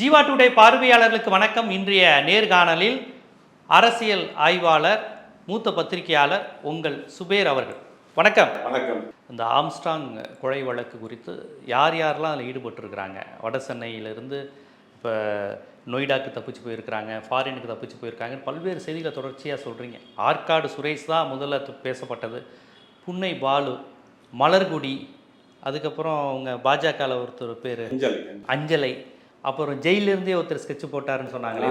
Jeeva today பார்வையாளர்களுக்கு வணக்கம். இன்றைய நேர்காணலில் அரசியல் ஆய்வாளர் மூத்த பத்திரிகையாளர் உங்கள் சுபேர் அவர்கள். வணக்கம். வணக்கம். இந்த ஆம்ஸ்டாங் கொலை வழக்கு குறித்து யார் யாரெல்லாம் அதில் ஈடுபட்டிருக்கிறாங்க? வட சென்னையிலிருந்து இப்போ நொய்டாக்கு தப்பிச்சு போயிருக்கிறாங்க ஃபாரினுக்கு தப்பிச்சு போயிருக்காங்க. பல்வேறு செய்திகளை தொடர்ச்சியாக சொல்கிறீங்க ஆற்காடு சுரேஷ் தான் முதல்ல பேசப்பட்டது. புன்னை பாலு மலர்குடி அதுக்கப்புறம் அவங்க பாஜகவில் ஒருத்தர் பேர் அஞ்சல். அஞ்சலை. அப்புறம் ஜெயிலிருந்தே ஒருத்தர் ஸ்கெட்ச் போட்டாருன்னு சொன்னாங்களே.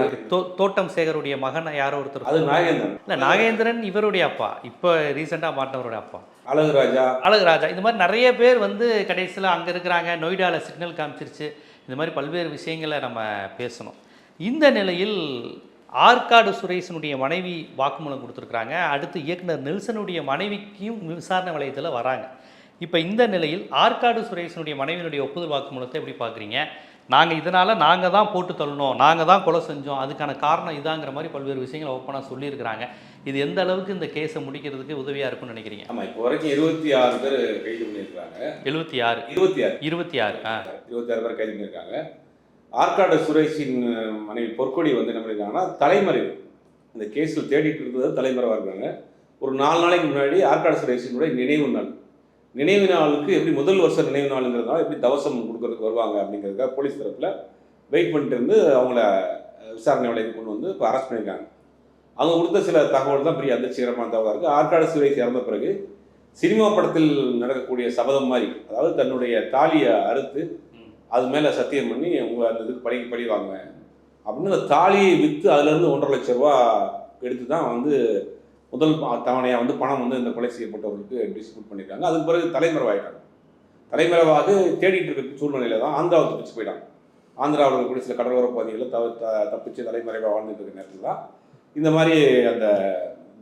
தோட்டம் சேகருடைய மகன் யாரோ ஒருத்தர் அது நாகேந்திரன். இல்லை நாகேந்திரன் இவருடைய அப்பா. இப்போ ரீசெண்டாக மாட்டினவருடைய அப்பா. அழகு ராஜா. அழகுராஜா இந்த மாதிரி நிறைய பேர் வந்து கடைசியில் அங்கே இருக்கிறாங்க நொய்டாவில் சிக்னல் காமிச்சிருச்சு. இந்த மாதிரி பல்வேறு விஷயங்களை நம்ம பேசணும். இந்த நிலையில் ஆற்காடு சுரேஷனுடைய மனைவி வாக்குமூலம் கொடுத்துருக்குறாங்க. அடுத்து இயக்குனர் நெல்சனுடைய மனைவிக்கும் விசாரணை வளையத்தில் வராங்க. இப்போ இந்த நிலையில் ஆற்காடு சுரேஷனுடைய மனைவியினுடைய ஒப்புதல் வாக்குமூலத்தை எப்படி பார்க்குறீங்க? நாங்கள் இதனால் நாங்கள் தான் போட்டு தள்ளணும் நாங்கள் தான் கொலை செஞ்சோம் அதுக்கான காரணம் இதாங்கிற மாதிரி பல்வேறு விஷயங்களை ஓப்பனாக சொல்லியிருக்கிறாங்க. இது எந்த அளவுக்கு இந்த கேஸை முடிக்கிறதுக்கு உதவியாக இருக்கும்னு நினைக்கிறீங்க? ஆமா இப்போ வரைக்கும் இருபத்தி ஆறு பேர் கைது பண்ணியிருக்காங்க எழுபத்தி ஆறு. இருபத்தி ஆறு. இருபத்தி ஆறு ஆ. இருபத்தி ஆறு பேர் கைது பண்ணியிருக்காங்க. ஆற்காடு சுரேஷின் மனைவி பொற்கொடி வந்து என்ன பண்ணியிருக்காங்கன்னா தலைமறைவு. இந்த கேஸில் தேடிட்டு இருந்தது தலைமறைவாக இருக்காங்க. ஒரு நாலு நாளைக்கு முன்னாடி ஆற்காடு சுரேஷினுடைய நினைவு நாள். நினைவு நாளுக்கு எப்படி முதல் வருஷம் நினைவு நாளுங்கிறதுனால எப்படி தவசம் கொடுக்கறதுக்கு வருவாங்க அப்படிங்கிறதுக்காக போலீஸ் தரப்பில் வெயிட் பண்ணிட்டு இருந்து அவங்கள விசாரணை வளையத்துக்கு கொண்டு வந்து இப்போ அரெஸ்ட் பண்ணியிருக்காங்க அவங்க கொடுத்த சில தகவல் தான் பெரிய அதிர்ச்சிகரமான தகவலாக இருக்குது ஆற்காடு சுரேஷ் இறந்த பிறகு சினிமா படத்தில் நடக்கக்கூடிய சபதம் மாதிரி அதாவது தன்னுடைய தாலியை அறுத்து அது மேலே சத்தியம் பண்ணி உங்கள் அந்த இதுக்கு பழகி படிவாங்க அப்படின்னு அந்த தாலியை விற்று அதுலேருந்து ஒன்றரை லட்ச ரூபா எடுத்து தான் வந்து முதல் தவணையாக வந்து பணம் வந்து இந்த கொலை செய்யப்பட்டவர்களுக்கு டிஸ்ட்ரிபியூட் பண்ணியிருக்காங்க அதுக்கு பிறகு தலைமறைவாயிட்டாங்க தலைமறைவாக தேடிட்டு இருக்க சூழ்நிலையில தான் ஆந்திராவை தப்பிச்சு போயிட்டாங்க. ஆந்திராவில் இருக்கக்கூடிய சில கடலோர பகுதிகளில் தவ த- தப்பிச்சு தலைமறைவாக வாழ்ந்துட்டு இருக்க நேரத்தில் தான் இந்த மாதிரி அந்த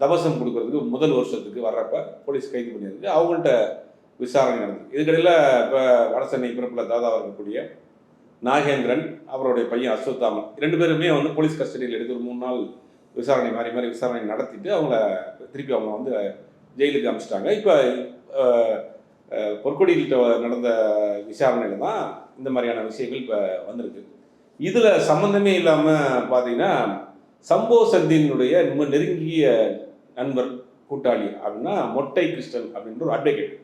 தவசம் கொடுக்கறதுக்கு முதல் வருஷத்துக்கு வர்றப்ப போலீஸ் கைது பண்ணியிருக்கு. அவங்கள்ட்ட விசாரணை நடந்தது இதுக்கடையில் இப்போ வடசென்னை பிறப்பில் தாதாவாக இருக்கக்கூடிய நாகேந்திரன் அவருடைய பையன் அஸ்வத்தாமன் ரெண்டு பேருமே வந்து போலீஸ் கஸ்டடியில் எடுத்து ஒரு மூணு நாள் விசாரணை மாதிரி மாதிரி விசாரணை நடத்திட்டு அவங்கள திருப்பி அவங்க வந்து ஜெயிலுக்கு அனுப்பிச்சிட்டாங்க இப்போ பொற்கொடிகிட்ட நடந்த விசாரணையில் தான் இந்த மாதிரியான விஷயங்கள் இப்போ வந்திருக்கு. இதில் சம்மந்தமே இல்லாமல் பார்த்தீங்கன்னா சம்போ சந்தினுடைய ரொம்ப நெருங்கிய நண்பர் கூட்டாளி அப்படின்னா மொட்டை கிறிஸ்டன் அப்படின்ற ஒரு அட்வொகேட்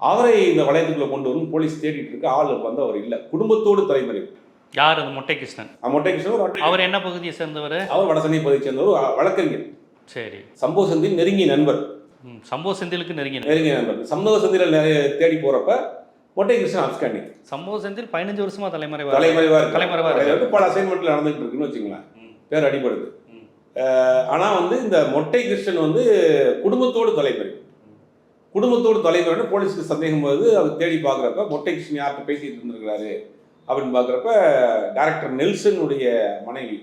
அவரை இந்த வளையத்துக்குள்ளே கொண்டு வரும் போலீஸ் தேடிட்டு இருக்க ஆள் வந்து அவர் இல்லை. குடும்பத்தோடு தலைமறைவு யார் அந்த மொட்டை கிருஷ்ணன் மொட்டை கிருஷ்ணன். அவர் என்ன பகுதியை சேர்ந்தவர்? அவர் வடசென்னை பகுதியை சேர்ந்த ஒரு வழக்கறிஞர். சரி. சம்பவ சந்தின் நெருங்கிய நண்பர். சம்பவ செந்திலுக்கு நெருங்கின நெருங்கிய நண்பர். சம்பவ சந்தியில் நிறைய தேடி போறப்ப மொட்டை கிருஷ்ணன் அப்ஸ்காண்டிங் சம்பவ செந்தில் பதினஞ்சு வருஷமா தலைமறைவா தலைமறைவா இருக்கு தலைமறைவா பல அசைன்மெண்ட்ல நடந்துட்டு இருக்குன்னு வச்சுங்களேன் ம். பேர் அடிபடுது. ம். அஹ் ஆனா வந்து இந்த மொட்டை கிருஷ்ணன் வந்து குடும்பத்தோடு தலைமறை. குடும்பத்தோடு தலைமறைன்னு போலீஸ்க்கு சந்தேகம் வருது. அவர் தேடி பார்க்குறப்ப மொட்டை கிருஷ்ணன் யார்கிட்ட பேசிட்டு இருந்திருக்கிறாரு? அப்படின்னு பார்க்குறப்ப டேரக்டர் நெல்சனுடைய மனைவி.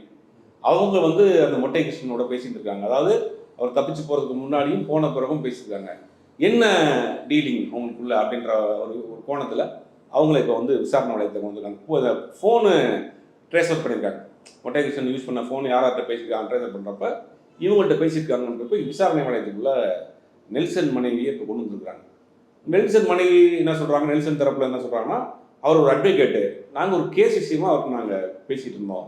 அவங்க வந்து அந்த மொட்டை கிருஷ்ணனோட பேசிட்டு இருக்காங்க. அதாவது அவர் தப்பிச்சு போகிறதுக்கு முன்னாடியும் போன பிறகும் பேசியிருக்காங்க என்ன டீலிங் அவங்களுக்குள்ள அப்படின்ற ஒரு ஒரு கோணத்தில் அவங்கள இப்போ வந்து விசாரணை வளையத்தை வந்துருக்காங்க. ஃபோனு ட்ரேஸ் அவுட் பண்ணியிருக்காங்க மொட்டை கிருஷ்ணன் யூஸ் பண்ண ஃபோன் யார்கிட்ட பேசியிருக்காங்க ட்ரேஸ் அவுட் பண்ணுறப்ப இவங்கள்ட்ட பேசியிருக்காங்கன்றப்ப விசாரணை வளையத்துக்குள்ள நெல்சன் மனைவியை இப்போ கொண்டு வந்திருக்காங்க நெல்சன் மனைவி என்ன சொல்கிறாங்க நெல்சன் தரப்பில் என்ன சொல்கிறாங்கன்னா அவர் ஒரு அட்வொகேட்டு நாங்கள் ஒரு கேஸ் விஷயமா அவருக்கு நாங்கள் பேசிகிட்டு இருந்தோம்.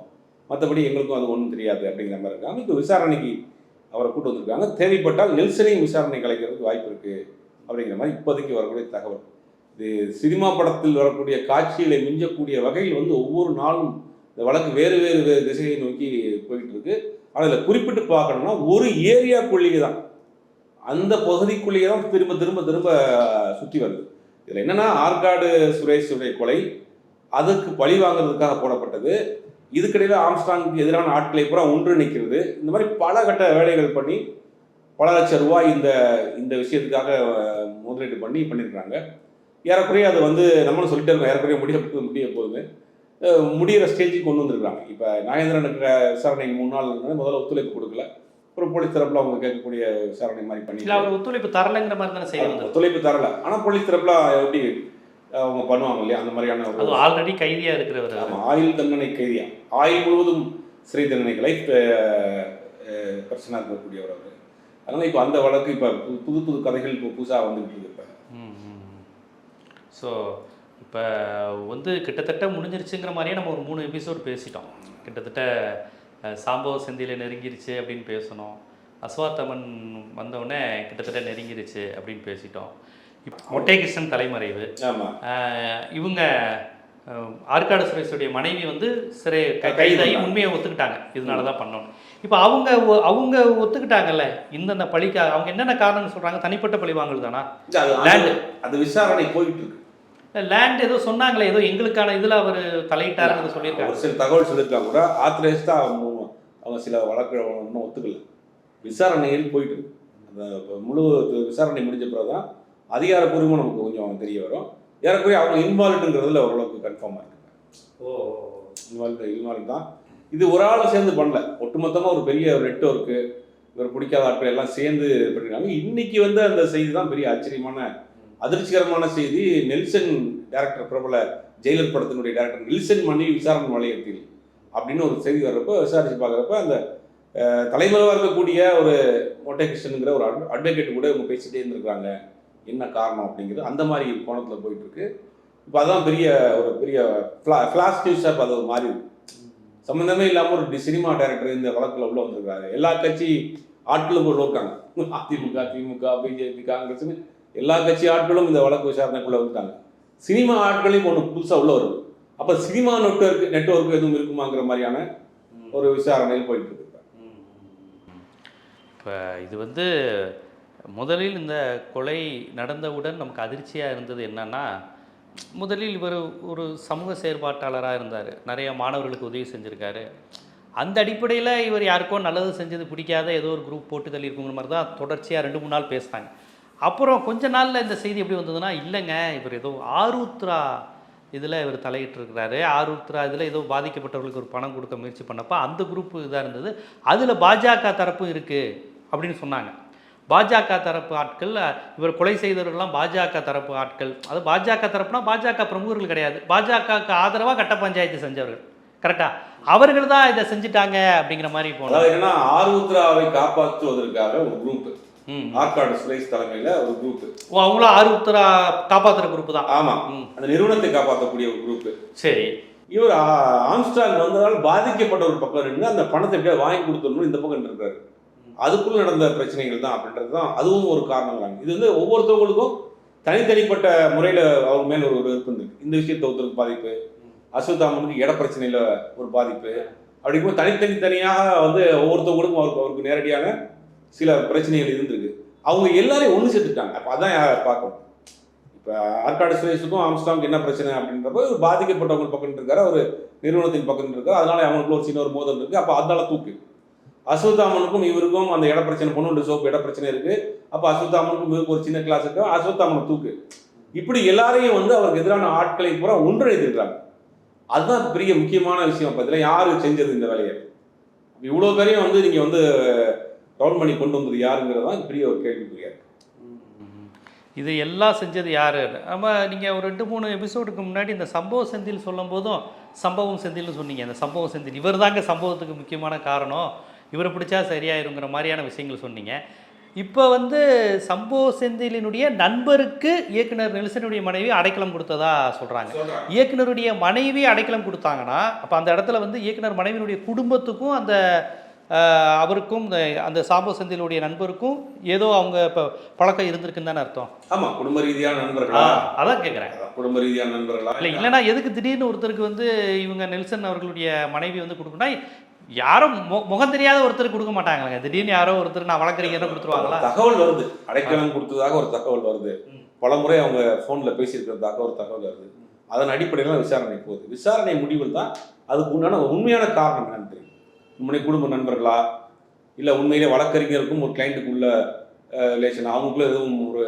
மற்றபடி எங்களுக்கும் அது ஒன்றும் தெரியாது அப்படிங்கிற மாதிரி இருக்காங்க. இப்போ விசாரணைக்கு அவரை கூட்டு வந்திருக்காங்க. தேவைப்பட்டால் நெல்சனையும் விசாரணை கலைக்கிறதுக்கு வாய்ப்பு இருக்குது அப்படிங்கிற மாதிரி இப்போதைக்கு வரக்கூடிய தகவல். இது சினிமா படத்தில் வரக்கூடிய காட்சிகளை மிஞ்சக்கூடிய வகையில் வந்து ஒவ்வொரு நாளும் இந்த வழக்கு வேறு வேறு வேறு திசையை நோக்கி போயிட்டு இருக்கு. அதில் குறிப்பிட்டு பார்க்கணும்னா ஒரு ஏரியாக்குள்ளேயே தான் அந்த பகுதிக்குள்ளேயே தான் திரும்ப திரும்ப திரும்ப சுற்றி வருது. இதில் என்னன்னா ஆற்காடு சுரேஷுடைய கொலை அதுக்கு பழி வாங்குறதுக்காக போடப்பட்டது. இதுக்கிடையில் ஆம்ஸ்டாங்குக்கு எதிரான ஆட்களை பூரா நிற்கிறது இந்த மாதிரி பல கட்ட வேலைகள் பண்ணி பல லட்சம் ரூபாய் இந்த இந்த விஷயத்துக்காக முதலீடு பண்ணி பண்ணியிருக்காங்க ஏறக்குறைய அது வந்து நம்மளும் சொல்லிட்டு இருக்கோம். ஏறக்குறைய முடிய முடிய போகுது. முடிகிற முடியிற ஸ்டேஜுக்கு கொண்டு வந்திருக்காங்க இப்போ நாகேந்திரனுக்கு விசாரணைக்கு மூணு நாள் முதல்ல ஒத்துழைப்பு கொடுக்கல. அப்புறம் போலீஸ் தரப்புல அவங்க கேட்கக்கூடிய விசாரணை மாதிரி பண்ணி இல்ல அவர் ஒத்துழைப்பு தரலைங்கிற மாதிரி தானே செய்ய வந்தது ஒத்துழைப்பு தரல. ஆனா போலீஸ் தரப்புல எப்படி அவங்க பண்ணுவாங்க இல்லையா? அந்த மாதிரியான ஒரு ஆல்ரெடி கைதியா இருக்கிறவர் ஆமா, ஆயுள் தண்டனை கைதியா? ஆயுள் முழுவதும் சிறை தண்டனை லைஃப் பிரச்சனை இருக்கக்கூடியவர் அவர். அதனால இப்போ அந்த வழக்கு இப்போ புது புது கதைகள் இப்போ புதுசாக வந்துகிட்டு இருக்கு இப்போ. ஸோ இப்போ வந்து கிட்டத்தட்ட முடிஞ்சிருச்சுங்கிற மாதிரியே நம்ம ஒரு மூணு எபிசோட் பேசிட்டோம். கிட்டத்தட்ட சாம்பவ செந்தியில் நெருங்கிருச்சு அப்படின்னு பேசணும். அஸ்வாத்தமன் வந்தவுடனே கிட்டத்தட்ட நெருங்கிருச்சு அப்படின்னு பேசிட்டோம். இப்போ மொட்டை கிருஷ்ணன் தலைமறைவு இவங்க ஆற்காடு சுரேஷுடைய மனைவி வந்து சிறை கைதாகி. உண்மையை ஒத்துக்கிட்டாங்க. இதனால தான் பண்ணணும் இப்போ அவங்க அவங்க ஒத்துக்கிட்டாங்கல்ல? இந்தந்த பழிக்கு அவங்க என்னென்ன காரணம் சொல்றாங்க? தனிப்பட்ட பழி வாங்கல் தானா. அது- அது விசாரணை போயிட்டு இருக்கு லேண்ட் ஏதோ சொன்னாங்களே ஏதோ எங்களுக்கான இதில் அவர் தலையிட்டாருன்னு சொல்லியிருக்காங்க. ஒரு சில தகவல் சொல்லியிருக்காங்க கூட. ஆத்தரைஸ்டா அவங்க சில வழக்கு ஒன்றும் ஒத்துக்கல. விசாரணையில் போயிட்டு அந்த முழு விசாரணை முடிஞ்ச பிறகு தான் அதிகாரப்பூர்வமாக நமக்கு கொஞ்சம் தெரிய வரும். ஏறக்குறைய அவங்க இன்வால்வ்டுங்கிறதுல ஓரளவுக்கு கன்ஃபார்மாக இருக்கு இன்வால்வ் இன்வால்வ் தான். இது ஒரு ஆள் சேர்ந்து பண்ணல. ஒட்டுமொத்தமாக ஒரு பெரிய ஒரு நெட்ஒர்க்கு இவர் பிடிக்காத ஆட்கள் எல்லாம் சேர்ந்து பண்ணிருக்காங்க. இன்னைக்கு வந்து அந்த செய்தி தான் பெரிய ஆச்சரியமான அதிர்ச்சிகரமான செய்தி. நெல்சன் டேரக்டர் பிரபல ஜெயிலர் படத்தினுடைய டேரக்டர் நெல்சன் மனைவி விசாரணை வளையத்தில் அப்படின்னு ஒரு செய்தி வர்றப்போ விசாரிச்சு பார்க்குறப்ப அந்த அஹ், தலைமறைவாக இருக்கக்கூடிய ஒரு மொட்டை கிருஷ்ணனுங்கிற ஒரு அட்வொகேட் கூட இவங்க பேசிட்டே இருந்திருக்காங்க என்ன காரணம் அப்படிங்கிறது அந்த மாதிரி கோணத்தில் போயிட்டுருக்கு. இப்போ அதான் பெரிய ஒரு பெரிய ஃப்ளாஷ் நியூஸாக இப்போ அது ஒரு மாறி சம்மந்தமே இல்லாமல் ஒரு சினிமா டைரக்டர் இந்த வழக்கில் உள்ளே வந்திருக்காரு. எல்லா கட்சி ஆட்களும் உள்ள இருக்காங்க. அதிமுக திமுக பிஜேபி காங்கிரஸ்னு எல்லா கட்சி ஆட்களும் இந்த வழக்கு விசாரணைக்குள்ளே வந்துட்டாங்க. சினிமா ஆட்களையும் ஒன்று புதுசாக உள்ள வருது. அப்போ சினிமா நெட்வொர்க் நெட்வொர்க் எதுவும் இருக்குமாங்கிற மாதிரியான ஒரு விசாரணையில் போயிட்டு இருக்கு இப்ப. இது வந்து முதலில் இந்த கொலை நடந்தவுடன் நமக்கு அதிர்ச்சியாக இருந்தது என்னன்னா முதலில் இவர் ஒரு சமூக செயற்பாட்டாளராக இருந்தார். நிறைய மாணவர்களுக்கு உதவி செஞ்சுருக்காரு. அந்த அடிப்படையில் இவர் யாருக்கோ நல்லது செஞ்சது பிடிக்காத ஏதோ ஒரு குரூப் போட்டு தள்ளியிருக்குங்கிற மாதிரி தான் தொடர்ச்சியாக ரெண்டு மூணு நாள் பேசினாங்க. அப்புறம் கொஞ்ச நாளில் இந்த செய்தி எப்படி வந்ததுன்னா இல்லைங்க இவர் ஏதோ ஆருத்ரா இதில் இவர் தலையிட்டிருக்கிறாரு. ஆருத்ரா இதில் ஏதோ பாதிக்கப்பட்டவர்களுக்கு ஒரு பணம் கொடுக்க முயற்சி பண்ணப்போ அந்த குரூப் இதாக இருந்தது. அதில் பாஜக தரப்பும் இருக்குது அப்படின்னு சொன்னாங்க. பாஜக தரப்பு ஆட்கள் இவர் கொலை செய்தவர்கள்லாம் பாஜக தரப்பு ஆட்கள். அது பாஜக தரப்புனா பாஜக பிரமுகர்கள் கிடையாது. பாஜகவுக்கு ஆதரவாக கட்ட பஞ்சாயத்து செஞ்சவர்கள். கரெக்டா? அவர்கள் தான் இதை செஞ்சுட்டாங்க அப்படிங்கிற மாதிரி போனோம் ஏன்னா என்னன்னா ஆருத்ராவை காப்பாற்றுவதற்காக ஒரு குரூப் ஆற்காடு சுரேஷ் தலைமையில ஒரு குரூப் ஓ அவங்களும் ஆருத்ரா காப்பாற்றுற குரூப் தான். ஆமா. அந்த நிறுவனத்தை காப்பாற்றக்கூடிய ஒரு குரூப் சரி. இவர் ஆ- ஆம்ஸ்ட்ராங் வந்ததால் பாதிக்கப்பட்ட ஒரு பக்கம் இருந்து அந்த பணத்தை எப்படியாவது வாங்கி கொடுத்துடணும் இந்த பக்கம் இருக்காரு அதுக்குள்ள நடந்த பிரச்சனைகள் தான் அப்படின்றது தான் அதுவும் ஒரு காரணங்கிறாங்க இது வந்து ஒவ்வொருத்தவங்களுக்கும் தனித்தனிப்பட்ட முறையில் அவர் மேல் ஒரு விருப்பம் இருக்கு. இந்த விஷயத்தை ஒருத்தருக்கு பாதிப்பு அஸ்வத்தாமனுக்கு இட பிரச்சனையில் ஒரு பாதிப்பு. அப்படிங்கும்போது தனித்தனி தனியாக வந்து ஒவ்வொருத்தவங்களுக்கும் அவருக்கு அவருக்கு நேரடியான சில பிரச்சனைகள் இருந்திருக்கு. அவங்க எல்லாரையும் ஒன்று சேர்த்துட்டாங்க அப்போ அதான் பார்க்கணும்? இப்போ ஆர்காடு சுரேஷுக்கும் ஆம்ஸ்டாங் என்ன பிரச்சனை அப்படின்றப்போ பாதிக்கப்பட்டவங்க பக்கம் இருக்காரு. ஒரு நிறுவனத்தின் பக்கம் இருக்காரு. அதனால அவங்களுக்குள்ள ஒரு சின்ன ஒரு மோதல் இருக்கு. அப்போ அதனால தூக்கு. அஸ்வத்தாமனுக்கும் இவருக்கும் அந்த இட பிரச்சனை பொண்ணு சோப்பு இட பிரச்சனை இருக்கு. அப்போ அஸ்வத்தாமனுக்கும் இவருக்கு ஒரு சின்ன கிளாஸ் இருக்கு. அஸ்வத்தாமனை தூக்கு. இப்படி எல்லாரையும் வந்து அவருக்கு எதிரான ஆட்களை பூரா ஒன்றிணைந்திருக்காங்க அதுதான் பெரிய முக்கியமான விஷயம். அப்போ இதில் யாரு செஞ்சது இந்த வேலையை? இவ்வளோ பேரையும் வந்து நீங்கள் வந்து ரவுண்ட் பண்ணி கொண்டு வந்தது யாருங்கிறது தான் பெரிய ஒரு கேள்விக்குறியா இருக்கு. இது எல்லாம் செஞ்சது யாரு? நம்ம நீங்கள் ஒரு ரெண்டு மூணு எபிசோடுக்கு முன்னாடி இந்த சம்பவ செந்தில் சொல்லும் போதும் சம்பவம் செந்தில்னு சொன்னீங்க. இந்த சம்பவ செந்தில் இவர் தாங்க சம்பவத்துக்கு முக்கியமான காரணம். இவரை பிடிச்சா சரியாயிருங்கிற மாதிரியான விஷயங்கள் சொன்னீங்க. இப்போ வந்து சம்பவ செந்திலினுடைய நண்பருக்கு இயக்குனர் நெல்சனுடைய மனைவி அடைக்கலம் கொடுத்ததா சொல்கிறாங்க இயக்குனருடைய மனைவி அடைக்கலம் கொடுத்தாங்கன்னா அப்போ அந்த இடத்துல வந்து இயக்குனர் மனைவியினுடைய குடும்பத்துக்கும் அந்த அவருக்கும் அந்த சாம்போ செந்திலுடைய நண்பருக்கும் ஏதோ அவங்க இப்போ பழக்கம் இருந்திருக்குன்னு தானே அர்த்தம். ஆமா குடும்ப ரீதியான நண்பர்களா? அதான் கேட்குறேன் குடும்ப ரீதியான நண்பர்களா? இல்லை இல்லைன்னா எதுக்கு திடீர்னு ஒருத்தருக்கு வந்து இவங்க நெல்சன் அவர்களுடைய மனைவி வந்து கொடுக்கணும்னா யாரும் முகம் தெரியாத ஒருத்தருக்கு கொடுக்க மாட்டாங்களேங்க. திடீர்னு யாரோ ஒருத்தர் நான் வளர்க்குறீங்கன்னு கொடுத்துருவாங்களா? தகவல் வருது. அடைக்கலம் கொடுத்ததாக ஒரு தகவல் வருது. பல முறை அவங்க ஃபோனில் பேசியிருக்கிறதாக ஒரு தகவல் வருது. அதன் அடிப்படையில் விசாரணை போகுது. விசாரணை முடிவில் தான் அதுக்கு உண்டான உண்மையான காரணம் என்னன்னு தெரியும்? உண்மையை குடும்ப நண்பர்களா? இல்லை உண்மையிலே வழக்கறிஞருக்கும் ஒரு கிளைண்ட்டுக்கு உள்ள ரிலேஷன் அவங்களுக்குள்ள எதுவும் ஒரு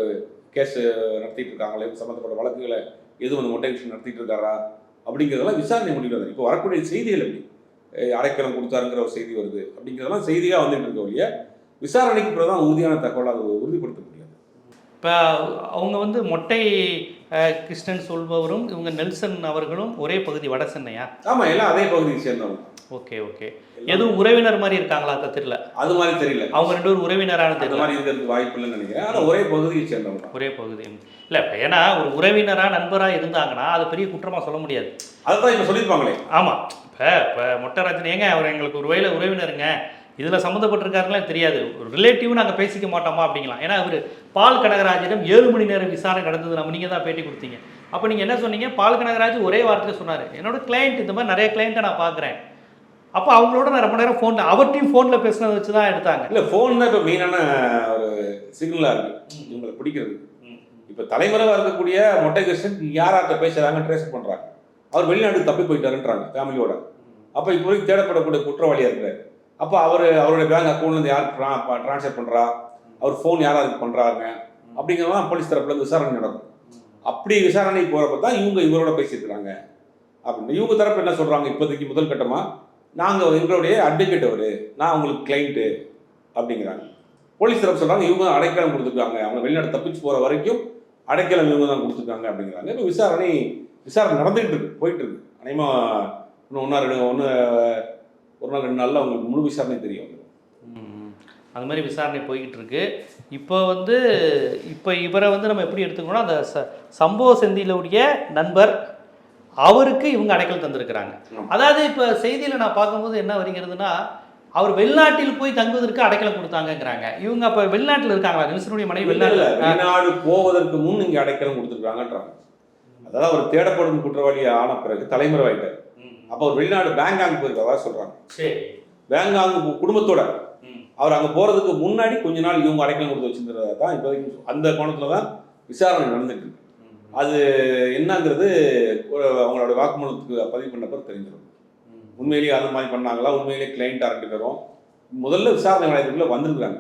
கேஸ் நடத்திட்டு இருக்காங்களே சம்மந்தப்பட்ட வழக்குகளை எதுவும் அந்த மொட்டைகேஷன் நடத்திட்டு இருக்காரா அப்படிங்கிறதெல்லாம் விசாரணை முடிவு தான் இப்போ வரக்கூடிய செய்திகள் எப்படி? அடைக்கலம் கொடுத்தாருங்கிற ஒரு செய்தி வருது. அப்படிங்கிறதெல்லாம் செய்தியாக வந்துட்டு இருக்க ஒழிய விசாரணைக்கு பிறகு தான் உறுதியான தகவல் அது உறுதிப்படுத்த முடியாது. இப்போ அவங்க வந்து மொட்டை கிருஷ்ணன் சொல்பவரும் இவங்க நெல்சன் அவர்களும் ஒரே பகுதி வட சென்னையா? ஆமாம் எல்லாம் அதே பகுதியை சேர்ந்தவங்க. Okay okay. எதுவும் உறவினர் மாதிரி இருக்காங்களா அந்த தெரியல அது மாதிரி தெரியல. அவங்க ரெண்டு பேரும் உறவினரான தெரியல. மாதிரி இருக்கிறதுக்கு வாய்ப்பு இல்லைன்னு நினைக்கிறேன். ஆனால் ஒரே பகுதியை சேர்ந்தவங்க. ஒரே பகுதி. இல்லை ஏன்னா ஒரு உறவினரா நண்பரா இருந்தாங்கன்னா அது பெரிய குற்றமா சொல்ல முடியாது. அதுதான் இப்போ சொல்லியிருப்பாங்களே. ஆமாம் இப்போ இப்போ மொட்டராஜன் ஏங்க அவர் எங்களுக்கு ஒரு வயல உறவினருங்க. இதில் சம்மந்தப்பட்டிருக்காருங்களே தெரியாது. ஒரு ரிலேட்டிவ் நாங்கள் பேசிக்க மாட்டோமா அப்படிங்களாம் ஏன்னா அவர் பால் கனகராஜிடம் ஏழு மணி நேரம் விசாரணை நடந்தது. நம்ம நீங்கள் தான் பேட்டி கொடுத்தீங்க. அப்போ நீங்கள் என்ன சொன்னீங்க? பால் கனகராஜ் ஒரே வார்த்தையில் சொன்னார். என்னோட கிளையண்ட் இந்த மாதிரி நிறைய கிளைண்ட்டை நான் பார்க்குறேன். அப்போ அவங்களோட நான் ரொம்ப நேரம் ஃபோன் அவர்ட்டையும் ஃபோனில் பேசினதை வச்சு தான் எடுத்தாங்க. இல்லை ஃபோன் தான் இப்போ மெயினான ஒரு சிக்னலாக இருக்கு. இவங்களை பிடிக்கிறது. இப்போ தலைமறைவாக இருக்கக்கூடிய மொட்டை கிருஷ்ணன் யாராட்ட பேசுறாங்க ட்ரேஸ் பண்ணுறாங்க அவர் வெளிநாட்டுக்கு தப்பி போயிட்டாருன்றாங்க ஃபேமிலியோட அப்போ இப்போ தேடப்படக்கூடிய குற்றவாளியாக இருக்கிறார். அப்போ அவர் அவருடைய பேங்க் அக்கௌண்ட்லேருந்து யார் ட்ரான்ஸ்ஃபர் பண்ணுறா அவர் ஃபோன் யார் அதுக்கு பண்ணுறாருங்க அப்படிங்கிறதெல்லாம் போலீஸ் தரப்பில் விசாரணை நடக்கும். அப்படி விசாரணை போகிறப்ப தான் இவங்க இவரோட பேசியிருக்கிறாங்க. அப்படின்னு இவங்க தரப்பு என்ன சொல்கிறாங்க இப்போதைக்கு முதல் கட்டமாக நாங்கள் எங்களுடைய அட்வொகேட் அவர். நான் உங்களுக்கு கிளைண்ட்டு அப்படிங்கிறாங்க. போலீஸ் தரப்பு சொல்கிறாங்க இவங்க அடைக்கலம் கொடுத்துருக்காங்க. அவங்க வெளிநாடு தப்பிச்சு போகிற வரைக்கும் அடைக்கலம் இவங்க தான் கொடுத்துருக்காங்க அப்படிங்கிறாங்க. இப்போ விசாரணை விசாரணை நடந்துகிட்டு இருக்கு போயிட்டு இருக்கு. அநேகமாக இன்னும் ஒன்றா ரெண்டு ஒன்று ஒரு நாள் ரெண்டு நாளில் அவங்களுக்கு முழு விசாரணை தெரியும். ம். அந்த மாதிரி விசாரணை போய்கிட்டு இருக்கு இப்போ வந்து இப்போ இவரை வந்து நம்ம எப்படி எடுத்துக்கணும்னா அந்த ச சம்பவ செந்திலுடைய நண்பர் அவருக்கு இவங்க அடைக்கல் தந்திருக்கிறாங்க. அதாவது இப்போ செய்தியில் நான் பார்க்கும்போது என்ன வருகிறதுனா அவர் வெளிநாட்டில் போய் தங்குவதற்கு அடைக்கலம் கொடுத்தாங்கங்கிறாங்க. இவங்க அப்போ வெளிநாட்டில் இருக்காங்களா? நிமிஷனுடைய மனைவி வெளிநாட்டில் வெளிநாடு போவதற்கு முன் இங்கே அடைக்கலம் கொடுத்துருக்காங்கன்றாங்க அதாவது அவர் தேடப்படும் குற்றவாளி ஆன பிறகு தலைமறைவாயிட்டார். அப்போ வெளிநாடு பேங்காங் போயிருக்கதா சொல்கிறாங்க சரி. பேங்காங் குடும்பத்தோட. அவர் அங்கே போகிறதுக்கு முன்னாடி கொஞ்ச நாள் இவங்க அடைக்கலம் கொடுத்து வச்சிருந்ததா தான் இப்போதைக்கு அந்த கோணத்தில் தான் விசாரணை நடந்துட்டு இருக்கு. அது என்னங்கிறது அவங்களோட வாக்குமூலத்துக்கு பதிவு பண்ண பிறகு தெரிஞ்சிடும். உண்மையிலேயே அது மாதிரி பண்ணாங்களா? உண்மையிலேயே கிளைண்ட் ரெண்டு பேரும் முதல்ல விசாரணை வளையத்துக்குள்ள வந்திருக்காங்க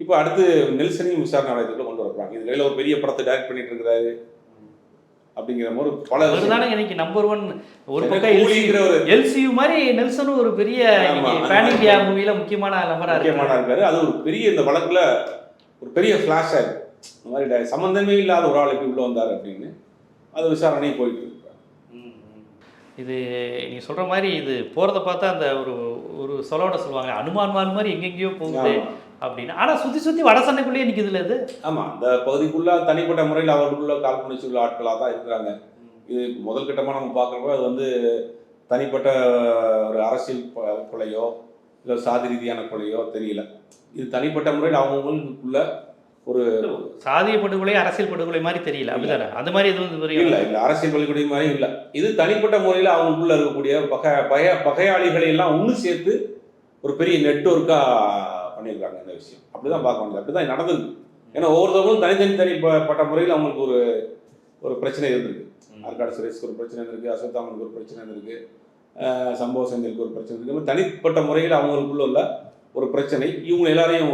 இப்போ அடுத்து நெல்சனையும் விசாரணை வளையத்துக்குள்ள கொண்டு வர்றாங்க இதுல ஒரு பெரிய படத்தை டைரக்ட் பண்ணிட்டு இருக்கிறாரு. அப்படிங்கிற மாதிரி பல தானே இன்னைக்கு நம்பர் ஒன் ஒரு பக்கம் எல்சி கூலிங்கிற ஒரு எல்சியு மாதிரி நெல்சனும் ஒரு பெரிய. பேன் இந்தியா மூவில முக்கியமான நம்பரா இருக்கு முக்கியமான இருக்காரு அது ஒரு பெரிய இந்த வழக்குல ஒரு பெரிய ஃபிளாஷ் ஆயிருக்கு இந்த மாதிரி சம்பந்தமே இல்லாத ஒரு ஆள் எப்படி உள்ள வந்தார் அப்படின்னு அது விசாரணை போயிட்டு இருக்கு. இது நீ சொல்ற மாதிரி இது போறத பார்த்தா அந்த ஒரு ஒரு சொல்லோட சொல்லுவாங்க. அனுமான் மாதிரி எங்கெங்கேயோ போகுது. அப்படின்னு. ஆனா சுத்தி சுத்தி வட சண்டைக்குள்ளேயே நிக்குதுல இது? ஆமா அந்த பகுதிக்குள்ள தனிப்பட்ட முறையில் அவர்களுக்குள்ள உள்ள ஆட்களாக தான் இருக்கிறாங்க. இது முதல் கட்டமாக நம்ம பார்க்குறப்ப அது வந்து தனிப்பட்ட ஒரு அரசியல் கொலையோ இல்லை சாதி ரீதியான கொலையோ தெரியல. இது தனிப்பட்ட முறையில் அவங்களுக்குள்ள ஒரு சாதிய படுகொலை அரசியல் படுகொலை மாதிரி தெரியல. அப்படிதானே? அந்த மாதிரி எதுவும் வரையும் இல்லை இல்லை அரசியல் கொலைக்குடி மாதிரி இல்லை. இது தனிப்பட்ட முறையில் அவங்களுக்குள்ள இருக்கக்கூடிய பகை பகை பகையாளிகளை எல்லாம் ஒன்று சேர்த்து ஒரு பெரிய நெட்ஒர்க்காக பண்ணியிருக்காங்க இந்த விஷயம். அப்படிதான் பார்க்க வேண்டியது. அப்படிதான் நடந்தது. ஏன்னா ஒவ்வொருத்தவங்களும் தனித்தனி தனிப்பட்ட முறையில் அவங்களுக்கு ஒரு ஒரு பிரச்சனை இருந்திருக்கு. ஆற்காடு சுரேஷ்க்கு ஒரு பிரச்சனை இருந்திருக்கு அசோத்தாமனுக்கு ஒரு பிரச்சனை இருந்திருக்கு சம்பவ செந்திலுக்கு ஒரு பிரச்சனை இருக்கு தனிப்பட்ட முறையில் அவங்களுக்குள்ள உள்ள ஒரு பிரச்சனை இவங்க எல்லாரையும்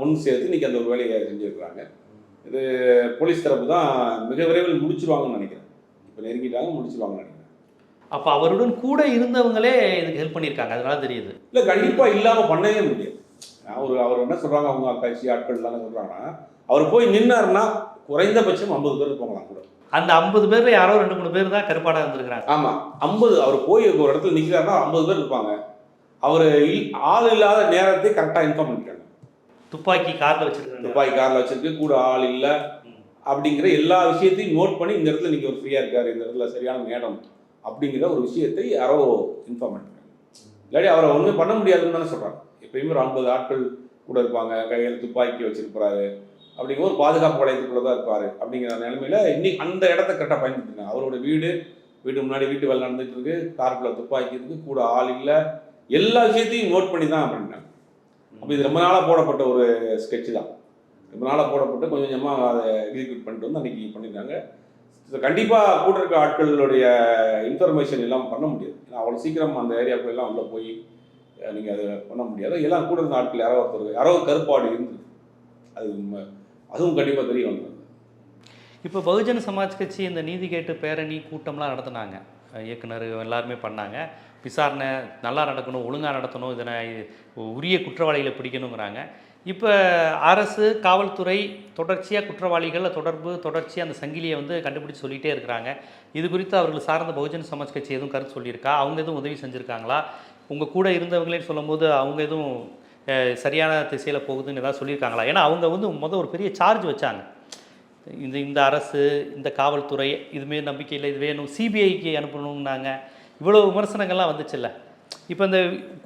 ஒன்று சேர்த்து இன்னைக்கு அந்த ஒரு வேலையை செஞ்சுருக்கிறாங்க. இது போலீஸ் தரப்பு தான் மிக விரைவில் முடிச்சிருவாங்கன்னு நினைக்கிறேன். இப்போ நெருங்கிட்டாங்க முடிச்சிருவாங்கன்னு நினைக்கிறேன். அப்ப அவருடன் கூட இருந்தவங்களே இதுக்கு ஹெல்ப் பண்ணியிருக்காங்க. அதனால தெரியுது. இல்லை கண்டிப்பாக இல்லாமல் பண்ணவே முடியாது. அவர் அவர் என்ன சொல்கிறாங்க அவங்க கட்சி ஆட்கள் எல்லாம் என்ன சொல்கிறாங்கன்னா அவர் போய் நின்னாருன்னா குறைந்தபட்சம் ஐம்பது பேர் போகலாம் கூட. அந்த ஐம்பது பேர்ல யாரோ ரெண்டு மூணு பேர் தான் கருப்பாடா இருந்திருக்காங்க ஆமாம் ஐம்பது அவர் போய் ஒரு இடத்துல நிற்கிறாருன்னா ஐம்பது பேர் இருப்பாங்க. அவர் ஆள் இல்லாத நேரத்தை கரெக்டாக இன்ஃபார்ம் பண்ணிட்டாங்க துப்பாக்கி கார்ல வச்சிருக்காங்க துப்பாக்கி காரில் வச்சிருக்கு கூட ஆள் இல்லை. அப்படிங்கிற எல்லா விஷயத்தையும் நோட் பண்ணி இந்த இடத்துல நீங்கள் ஒரு ஃப்ரீயாக இருக்காரு இந்த இடத்துல சரியான மேடம் அப்படிங்கிற ஒரு விஷயத்தை யாரோ இன்ஃபார்ம் பண்ணிட்டாங்க இல்லாட்டி அவரை ஒன்றும் பண்ண முடியாதுன்னு தானே சொல்கிறாங்க எப்பயுமே ஒரு ஐம்பது ஆட்கள் கூட இருப்பாங்க கையில் துப்பாக்கி வச்சிருப்பாரு அப்படிங்கிற ஒரு பாதுகாப்பு வளையத்துக்குள்ளே தான் இருப்பார் அப்படிங்கிற நிலைமையில் இன்னைக்கு அந்த இடத்த கரெக்டாக பயன்படுத்தினாங்க அவரோட வீடு வீடு முன்னாடி வீட்டு வேலை நடந்துட்டு இருக்கு காருக்குள்ள துப்பாக்கி இருக்கு கூட ஆள் இல்லை. எல்லா விஷயத்தையும் நோட் பண்ணி தான் அப்படின்னாங்க அப்போ இது ரொம்ப நாளாக போடப்பட்ட ஒரு ஸ்கெட்ச் தான். ரொம்ப நாளாக போடப்பட்டு கொஞ்சம் கொஞ்சமாக அதை எக்ஸிக்யூட் பண்ணிட்டு வந்து அன்றைக்கி பண்ணியிருக்காங்க கண்டிப்பாக கூட இருக்க ஆட்களுடைய இன்ஃபர்மேஷன் எல்லாம் பண்ண முடியாது. அவ்வளோ சீக்கிரம் அந்த ஏரியாக்குள்ள எல்லாம் போய் நீங்கள் அதை பண்ண முடியாது. எல்லாம் கூட இருந்த ஆட்கள் யாரோ ஒருத்தர் யாரோ ஒரு கருப்பாடு இருந்தது அது அதுவும் கண்டிப்பாக தெரிய வந்தது. இப்போ பகுஜன சமாஜ் கட்சி இந்த நீதி கேட்டு பேரணி கூட்டம்லாம் நடத்துனாங்க. இயக்குனர் எல்லாருமே பண்ணாங்க. விசாரணை நல்லா நடக்கணும் ஒழுங்காக நடத்தணும் இதனை உரிய குற்றவாளிகளை பிடிக்கணுங்கிறாங்க. இப்போ அரசு காவல்துறை தொடர்ச்சியாக குற்றவாளிகள் தொடர்பு தொடர்ச்சியாக அந்த சங்கிலியை வந்து கண்டுபிடிச்சு சொல்லிகிட்டே இருக்கிறாங்க. இது குறித்து அவர்கள் சார்ந்த பகுஜன் சமாஜ் கட்சி எதுவும் கருத்து சொல்லியிருக்கா? அவங்க எதுவும் உதவி செஞ்சுருக்காங்களா? உங்கள் கூட இருந்தவங்களே சொல்லும்போது அவங்க எதுவும் சரியான திசையில் போகுதுன்னு ஏதாவது சொல்லியிருக்காங்களா? ஏன்னா அவங்க வந்து மொதல் ஒரு பெரிய சார்ஜ் வச்சாங்க. இந்த இந்த அரசு இந்த காவல்துறை இதுமாரி நம்பிக்கையில் இது வேணும் சிபிஐக்கு அனுப்பணும்னாங்க. இவ்வளோ விமர்சனங்கள்லாம் வந்துச்சுல்ல? இப்போ இந்த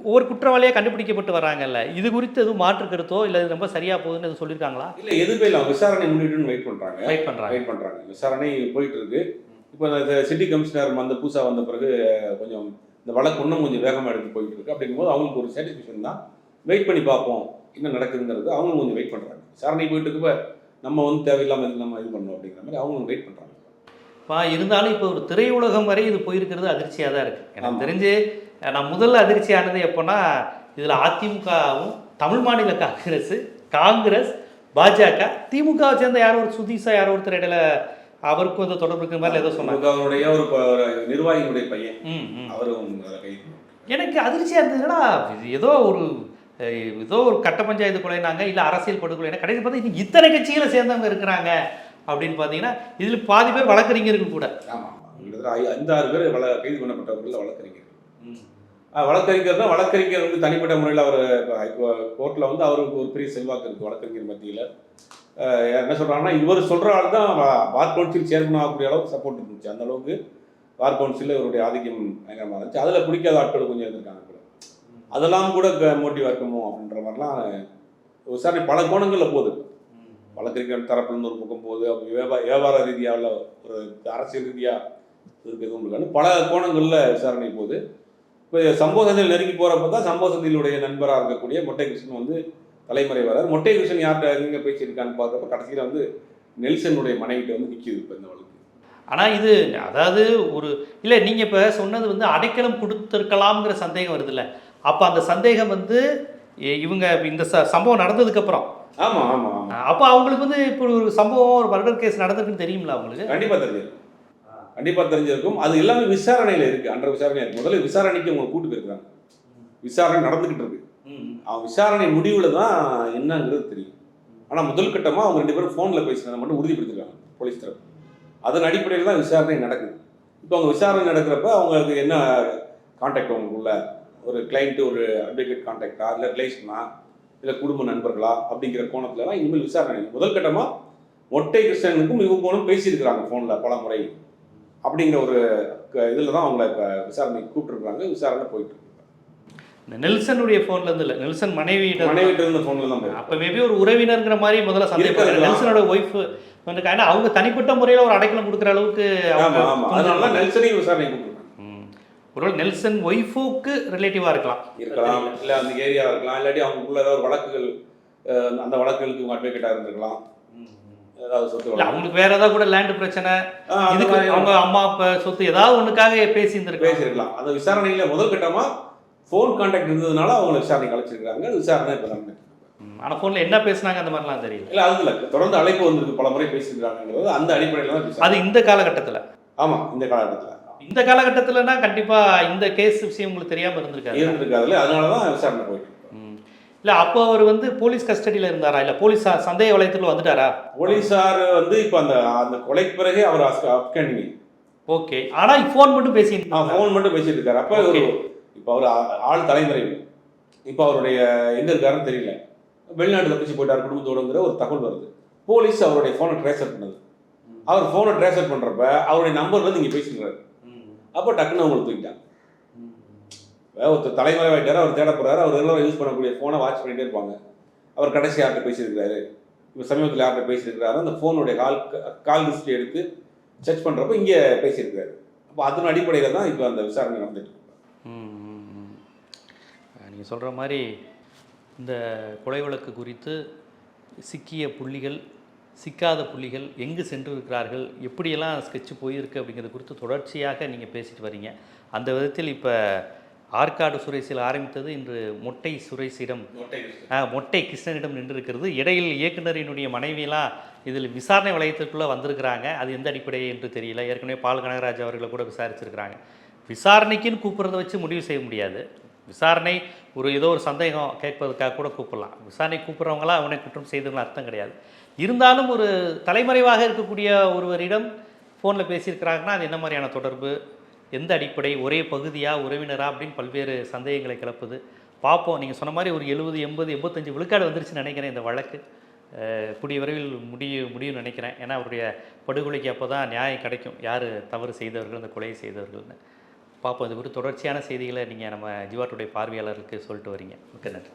ஒவ்வொரு குற்றவாளியாக கண்டுபிடிக்கப்பட்டு வராங்கல்ல இது குறித்து எதுவும் மாற்று கருத்தோ இல்லை இது ரொம்ப சரியாக போகுதுன்னு எதுவும் சொல்லியிருக்காங்களா? இல்ல எதுவுமே இல்லை. அவங்க விசாரணை முன்னிட்டு வெயிட் பண்றாங்க. வெயிட் பண்ணுறாங்க வெயிட் பண்றாங்க. விசாரணை போயிட்டு இருக்கு இப்போ இந்த சிட்டி கமிஷனர் வந்த புதுசா வந்த பிறகு கொஞ்சம் இந்த வழக்கு இன்னும் கொஞ்சம் வேகமா எடுத்து போயிட்டு இருக்கு அப்படிங்கும்போது அவங்களுக்கு ஒரு சாட்டிஸ்ஃபேக்ஷன் தான். வெயிட் பண்ணி பார்ப்போம் என்ன நடக்குதுங்கிறது. அவங்களும் கொஞ்சம் வெயிட் பண்றாங்க. விசாரணை போயிட்டு இருக்கு நம்ம வந்து தேவையில்லாம இது நம்ம இது பண்ணோம் அப்படிங்கிற மாதிரி அவங்களும் வெயிட் பண்றாங்க. இப்போ இருந்தாலும் இப்போ ஒரு திரையுலகம் வரை இது போயிருக்கிறது அதிர்ச்சியாக தான் இருக்குது எனக்கு. தெரிஞ்சு நான் முதல்ல அதிர்ச்சியானது எப்போன்னா இதில் அதிமுகவும் தமிழ் மாநில காங்கிரஸ் காங்கிரஸ் பாஜக திமுகவை சேர்ந்த யாரோ ஒரு சுதீஷா யாரோ ஒருத்தர் இடையில அவருக்கும் இந்த தொடர்பு இருக்கிற மாதிரி ஏதோ சொன்னாங்க. அவருடைய ஒரு நிர்வாகியினுடைய பையன். அவரும் எனக்கு அதிர்ச்சியாக இருந்ததுன்னா ஏதோ ஒரு ஏதோ ஒரு கட்ட பஞ்சாயத்து கொலைனாங்க இல்லை அரசியல் படுகொலை கடைசி பார்த்தா இத்தனை கட்சிகளை சேர்ந்தவங்க இருக்கிறாங்க அப்படின்னு பார்த்தீங்கன்னா இதில் பாதி பேர் வழக்கறிஞர்கள் கூட. ஆமா கிட்டத்தட்ட ஐ- ஐந்து ஆறு பேர் கைது பண்ணப்பட்டவர்கள் வழக்கறிஞர் தான். வழக்கறிஞர்னா வழக்கறிஞர் வந்து தனிப்பட்ட முறையில் அவர் கோர்ட்டில் வந்து அவருக்கு ஒரு பெரிய செல்வாக்கு இருக்குது வழக்கறிஞர் மத்தியில். என்ன சொல்கிறாங்கன்னா இவர் சொல்கிற ஆள் தான் பார் கவுன்சில் சேர்மன் ஆகக்கூடிய அளவுக்கு சப்போர்ட் இருந்துச்சு. அந்த அளவுக்கு பார் கவுன்சிலில் இவருடைய ஆதிக்கம் பயங்கரமாக இருந்துச்சு. அதில் பிடிக்காத ஆட்கள் கொஞ்சம் இருந்திருக்காங்க கூட. அதெல்லாம் கூட மோட்டிவாக இருக்குமோ அப்படின்ற மாதிரிலாம் விசாரணை பல கோணங்களில் போகுது. வழக்கறிஞர் தரப்புலேருந்து ஒரு பக்கம் போகுது. அப்ப வியாபார வியாபார ரீதியாக ஒரு அரசியல் ரீதியாக இருக்கு எதுவும் பல கோணங்களில் விசாரணை போகுது. இப்போ சம்போசத்தில் நெருங்கி போகிறப்ப தான் சம்போசத்தினுடைய நண்பராக இருக்கக்கூடிய மொட்டை கிருஷ்ணன் வந்து தலைமறை வரார். மொட்டை கிருஷ்ணன் யார்கிட்ட எங்கே பேசியிருக்கான்னு பார்க்குறப்ப கடைசியில் வந்து நெல்சனுடைய மனைவிட்ட வந்து நிற்கிது இப்போ இந்த வழக்கு. ஆனால் இது அதாவது ஒரு இல்லை நீங்கள் இப்போ சொன்னது வந்து அடைக்கலம் கொடுத்துருக்கலாம்ங்கிற சந்தேகம் வருதுல்ல. அப்போ அந்த சந்தேகம் வந்து இவங்க இந்த ச சம்பவம் நடந்ததுக்கப்புறம் ஆமாம் ஆமாம் அப்போ அவங்களுக்கு வந்து இப்போ ஒரு சம்பவம் ஒரு மர்டர் கேஸ் நடந்திருக்குன்னு தெரியுங்களா அவங்களுக்கு? கண்டிப்பாக தெரிஞ்சிருக்கும் கண்டிப்பாக தெரிஞ்சிருக்கும். அது எல்லாமே விசாரணையில் இருக்குது அன்ற விசாரணை இருக்கு. முதல்ல விசாரணைக்கு அவங்க கூட்டு போயிருக்காங்க. விசாரணை நடந்துக்கிட்டு இருக்கு. அவன் விசாரணை முடிவில் தான் என்னங்கிறது தெரியும். ஆனால் முதல் கட்டமாக அவங்க ரெண்டு பேரும் ஃபோனில் பேசினதை மட்டும் உறுதிப்படுத்திருக்காங்க போலீஸ் தரப்பு. அதன் அடிப்படையில் தான் விசாரணை நடக்குது. இப்போ அவங்க விசாரணை நடக்கிறப்ப அவங்களுக்கு என்ன கான்டாக்ட் அவங்களுக்குள்ள ஒரு கிளைண்ட்டு ஒரு அட்வொகேட் கான்டாக்டா இல்லை ரிலேஷனா இல்லை குடும்ப நண்பர்களா? அப்படிங்கிற கோணத்துலலாம் இனிமேல் விசாரணை. முதல் கட்டமாக மொட்டை கிருஷ்ணனுக்கும் இவங்களும் பேசியிருக்கிறாங்க ஃபோனில் பல முறை அப்படிங்கிற ஒரு இதில் தான் அவங்கள இப்போ விசாரணை கூப்பிட்டுருக்காங்க விசாரணை போயிட்டு இந்த நெல்சனுடைய ஃபோன்ல இருந்து இல்லை நெல்சன் மனைவியிட மனைவிட்டு இருந்த ஃபோனில் தான் அப்போ மேபி ஒரு உறவினர்ங்கிற மாதிரி முதல்ல இருக்கலாம். நெல்சனோட ஒய்ஃப் வந்து ஏன்னா அவங்க தனிப்பட்ட முறையில் ஒரு அடைக்கலம் கொடுக்குற அளவுக்கு அவங்க ஆமா ஆமா. அதனால தான் நெல்சனையும் விசாரணை. ஒருவேளை நெல்சன் ஒய்ஃபுக்கு ரிலேட்டிவாக இருக்கலாம். இருக்கலாம். இல்ல அந்த ஏரியா இருக்கலாம். இல்லாட்டி அவங்களுக்குள்ள ஏதாவது ஒரு வழக்குகள் அந்த வழக்குகளுக்கு இவங்க அட்வொகேட்டா இருந்திருக்கலாம் ஏதாவது சொத்து இல்ல வழக்கு. அவங்களுக்கு வேற ஏதாவது கூட லேண்ட் பிரச்சனை இதுக்கு அவங்க அம்மா அப்பா சொத்து ஏதாவது ஒண்ணுக்காக பேசி இருந்திருக்கலாம் பேசியிருக்கலாம். அந்த விசாரணையில முதல் கட்டமா ஃபோன் கான்டாக்ட் இருந்ததுனால அவங்க விசாரணை அழைச்சிருக்காங்க விசாரணை இப்போ நடந்துட்டு இருக்கு. ஆனா போன்ல என்ன பேசுனாங்க அந்த மாதிரிலாம் தெரியல. இல்ல அது இல்ல. தொடர்ந்து அழைப்பு வந்திருக்கு. பல முறை பேசியிருக்காங்கிறது அந்த அடிப்படையில தான் அது இந்த காலகட்டத்துல. ஆமா இந்த காலகட்டத்தில். இந்த காலகட்டத்துலனா கண்டிப்பா இந்த கேஸ் விஷயம் உங்களுக்கு தெரியாம இருந்திருக்காரு இருந்திருக்காதுல அதனால தான் விசாரணை போயிட்டு. இல்ல அப்போ அவர் வந்து போலீஸ் கஸ்டடியில இருந்தாரா? இல்ல போலீஸ் ச- சந்தேக வளையத்துக்குள்ள வந்துட்டாரா? போலீசார் வந்து இப்போ அந்த அந்த கொலைக்கு பிறகு அவர் அப்கானிங்க ஓகே. ஆனா ஃபோன் மட்டும் பேசி நான் ஃபோன் மட்டும் பேசிட்டு இருக்காரு. அப்போ. இப்போ அவர் ஆள் தலைமுறை. இப்போ அவருடைய எங்க இருக்காருன்னு தெரியல. வெளிநாட்டு தப்பிச்சு போயிட்டார் குடும்பத்தோடுங்கிற ஒரு தகவல் வருது. போலீஸ் அவருடைய ஃபோனை ட்ரேசர் பண்ணுது. அவர் ஃபோனை ட்ரேசர் பண்றப்ப அவருடைய நம்பர்ல இருந்து இங்க பேசிக்கிறாரு அப்போ டக்குன்னு அவங்களை தூக்கிட்டாங்க. ஒருத்தர் தலைமுறை அவர் தேட போகிறாரு அவர் ரெகுலராக யூஸ் பண்ணக்கூடிய ஃபோனை வாட்ச் பண்ணிகிட்டே இருப்பாங்க. அவர் கடைசி யார்கிட்ட பேசியிருக்காரு இப்போ சமீபத்தில் யார்கிட்ட பேசியிருக்கிறாரு அந்த ஃபோனுடைய கால் கால் ஹிஸ்ட்ரி எடுத்து சர்ச் பண்ணுறப்போ இங்கே பேசியிருக்காரு அப்போ அதன் அடிப்படையில் தான் இப்போ அந்த விசாரணை நடந்துட்டு நீங்கள் சொல்கிற மாதிரி இந்த கொலை வழக்கு குறித்து சிக்கிய புள்ளிகள் சிக்காத புள்ளிகள் எங்கு சென்று இருக்கிறார்கள் எப்படியெல்லாம் ஸ்கெட்ச் போயிருக்கு அப்படிங்கிறது குறித்து தொடர்ச்சியாக நீங்கள் பேசிட்டு வரீங்க. அந்த விதத்தில் இப்போ ஆற்காடு சுரேஷில் ஆரம்பித்தது இன்று மொட்டை சுரேஷிடம் ஆ, மொட்டை கிருஷ்ணனிடம் நின்றிருக்கிறது. இடையில் இயக்குனரினுடைய மனைவியெல்லாம் இதில் விசாரணை வளையத்திற்குள்ளே வந்திருக்கிறாங்க. அது எந்த அடிப்படை என்று தெரியல. ஏற்கனவே பால் கனகராஜ் அவர்களை கூட விசாரிச்சிருக்கிறாங்க. விசாரணைக்குன்னு கூப்பிட்றத வச்சு முடிவு செய்ய முடியாது. விசாரணை ஒரு ஏதோ ஒரு சந்தேகம் கேட்பதற்காக கூட கூப்பிடலாம். விசாரணை கூப்பிட்றவங்களாம் அவனை குற்றம் செய்ததுன்னு அர்த்தம் கிடையாது. இருந்தாலும் ஒரு தலைமறைவாக இருக்கக்கூடிய ஒருவரிடம் ஃபோனில் பேசியிருக்கிறாங்கன்னா அது என்ன மாதிரியான தொடர்பு? எந்த அடிப்படை ஒரே பகுதியாக உறவினரா அப்படின்னு பல்வேறு சந்தேகங்களை கிளப்புது. பார்ப்போம். நீங்கள் சொன்ன மாதிரி ஒரு எழுபது எண்பது எண்பத்தஞ்சு விழுக்காடு வந்துருச்சுன்னு நினைக்கிறேன் இந்த வழக்கு. கூடிய விரைவில் முடிய முடியும்னு நினைக்கிறேன். ஏன்னா அவருடைய படுகொலைக்கு அப்போ தான் நியாயம் கிடைக்கும். யார் தவறு செய்தவர்கள் அந்த கொலையை செய்தவர்கள்னு. பார்ப்போம். இது குறித்து தொடர்ச்சியான செய்திகளை நீங்கள் நம்ம ஜிவாட்டுடைய பார்வையாளர்களுக்கு சொல்லிட்டு வரீங்க. மிக்க நன்றி.